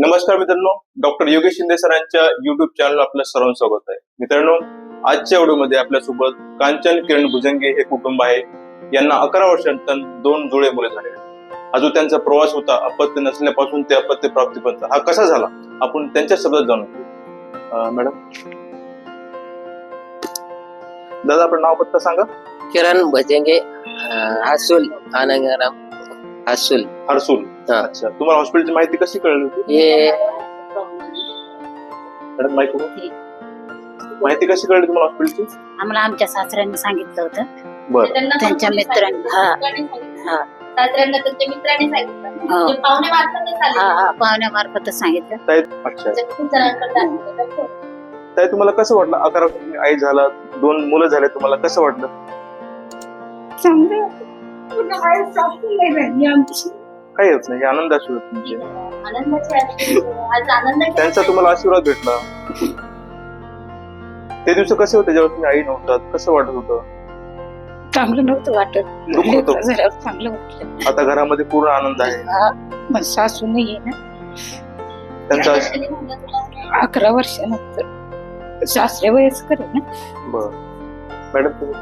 नमस्कार मित्रांनो डॉक्टर योगेश शिंदे सरांच्या युट्यूब चॅनल आपलं सर्वांचं स्वागत आहे. मित्रांनो आजच्या व्हिडिओमध्ये आपल्यासोबत कांचन किरण भुजंगे हे कुटुंब आहे. यांना अकरा वर्षांतर दोन जुळे मुले झाले हा जो त्यांचा प्रवास होता अपत्य नसल्यापासून ते अपत्य प्राप्तीपर्यंत हा कसा झाला? आपण त्यांच्या शब्दात जाणून घेऊ. मॅडम. दादा आपण नाव पत्ता सांगा. किरण भजंगे हसूल आनंदराम हसूल हरसूल हा. अच्छा. तुम्हाला हॉस्पिटलची माहिती कशी कळली होती? हे मॅडम माहिती माहिती कशी कळली तुम्हाला हॉस्पिटलची आम्हाला आमच्या सासऱ्यांनी सांगितलं होतं. बरं. त्यांच्या मित्रांनी हा हा. सासऱ्यांना त्यांच्या मित्राने सांगितलं हो. म्हणजे पाहुणे मार्फतच हा आले हा पाहुण्यामार्फतच सांगितलं. ताई अच्छा. म्हणजे खूप जणांकडे दाखवलं. ताई तुम्हाला कसं वाटलं? अकरा वर्षांनी आई झाला दोन मुलं झाले तुम्हाला कसं वाटलं? काही होत नाही. आनंद आशीर्वाद तुमचे त्यांचा तुम्हाला आशीर्वाद भेटला. ते दिवस कसे होते जेव्हा तुम्ही आई नव्हतात? कसं वाटत होतं? चांगलं नव्हतं वाटत. चांगलं वाटलं. आता घरामध्ये पूर्ण आनंद आहे. हा, सासू नाही ना. त्यांचा. अकरा वर्षानंतर. सासरे वयस्कर आहे ना. बरं. मॅडम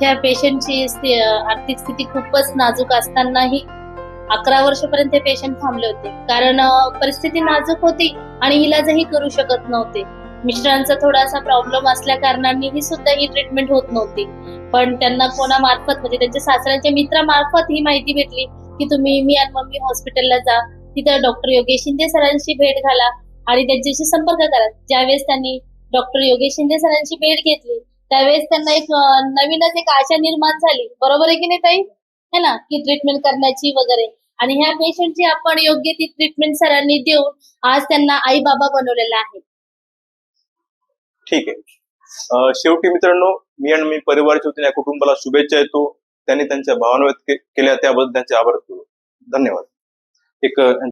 त्या पेशंटची आर्थिक स्थिती खूपच नाजूक असतानाही अकरा वर्षपर्यंत पेशंट थांबले होते. कारण परिस्थिती नाजूक होती आणि इलाजही करू शकत नव्हते. मिस्टरांचा थोडासा प्रॉब्लेम असल्या कारणाने ही सुद्धा ही ट्रीटमेंट होत नव्हती. पण त्यांना कोणामार्फत म्हणजे त्यांच्या सासऱ्यांच्या मित्रामार्फत ही माहिती भेटली की तुम्ही मी आणि मम्मी हॉस्पिटलला जा. तिथं डॉक्टर योगेश शिंदे सरांशी भेट घाला आणि त्यांच्याशी संपर्क करा. ज्यावेळेस त्यांनी डॉक्टर योगेश शिंदे सरांची भेट घेतली त्यावेळेस त्यांना एक नवीनच एक आशा निर्माण झाली. बरोबर आहे की नाही ताई? है ना? की ट्रीटमेंट करण्याची वगैरे. आणि ह्या पेशंटची आपण योग्य ती ट्रीटमेंट सरांनी देऊन आज त्यांना आई बाबा बनवलेला आहे. ठीक आहे. शेवटी मित्रांनो मी आणि मी परिवाराच्या वतीने या कुटुंबाला शुभेच्छा येतो त्यांनी त्यांच्या भावना व्यक्त केल्या त्याबद्दल त्यांचे आभार धन्यवाद. एक